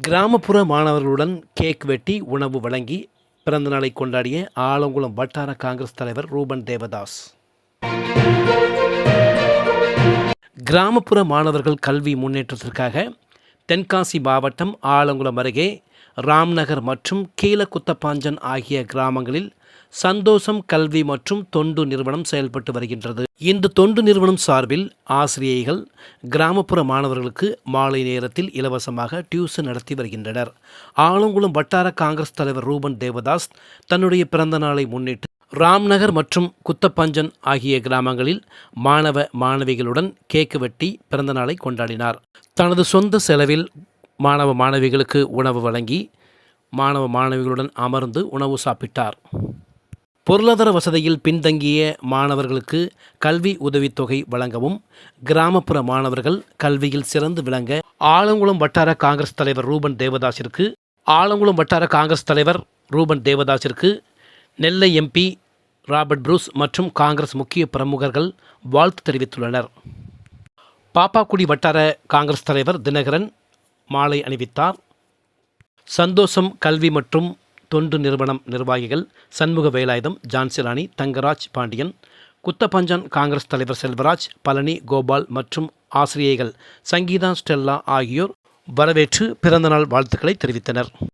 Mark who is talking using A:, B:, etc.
A: கிராமப்புற மாணவர்களுடன் கேக் வெட்டி உணவு வழங்கி பிறந்தநாளை கொண்டாடிய ஆலங்குளம் வட்டார காங்கிரஸ் தலைவர் ரூபன் தேவதாஸ். கிராமப்புற மாணவர்கள் கல்வி முன்னேற்றத்திற்காக தென்காசி மாவட்டம் ஆலங்குளம் அருகே ராம்நகர் மற்றும் கீழக்குத்தப்பாஞ்சன் ஆகிய கிராமங்களில் சந்தோஷம் கல்வி மற்றும் தொண்டு நிறுவனம் செயல்பட்டு வருகின்றது. இந்த தொண்டு நிறுவனம் சார்பில் ஆசிரியைகள் கிராமப்புற மாணவர்களுக்கு மாலை நேரத்தில் இலவசமாக டியூஷன் நடத்தி வருகின்றனர். ஆலங்குளம் வட்டார காங்கிரஸ் தலைவர் ரூபன் தேவதாஸ் தன்னுடைய பிறந்த நாளை முன்னிட்டு ராம்நகர் மற்றும் குத்தப்பஞ்சன் ஆகிய கிராமங்களில் மாணவ மாணவிகளுடன் கேக்கு வெட்டி பிறந்த நாளை கொண்டாடினார். தனது சொந்த செலவில் மாணவ மாணவிகளுக்கு உணவு வழங்கி மாணவ மாணவிகளுடன் அமர்ந்து உணவு சாப்பிட்டார். பொருளாதார வசதியில் பின்தங்கிய மாணவர்களுக்கு கல்வி உதவித்தொகை வழங்கவும் கிராமப்புற மாணவர்கள் கல்வியில் சிறந்து விளங்க ஆலங்குளம் வட்டார காங்கிரஸ் தலைவர் ரூபன் தேவதாசிற்கு ஆலங்குளம் வட்டார காங்கிரஸ் தலைவர் ரூபன் தேவதாசிற்கு நெல்லை எம்பி ராபர்ட் ப்ரூஸ் மற்றும் காங்கிரஸ் முக்கிய பிரமுகர்கள் வாழ்த்து தெரிவித்துள்ளனர். பாப்பாக்குடி வட்டார காங்கிரஸ் தலைவர் தினகரன் மாலை அணிவித்தார். சந்தோஷம் கல்வி மற்றும் தொண்டு நிறுவனம் நிர்வாகிகள் சண்முக வேலாயுதம் ஜான்சிராணி தங்கராஜ் பாண்டியன் குத்தபஞ்சன் காங்கிரஸ் தலைவர் செல்வராஜ் பழனி கோபால் மற்றும் ஆசிரியைகள் சங்கீதா ஸ்டெல்லா ஆகியோர் வரவேற்று பிறந்தநாள் வாழ்த்துக்களை தெரிவித்தனர்.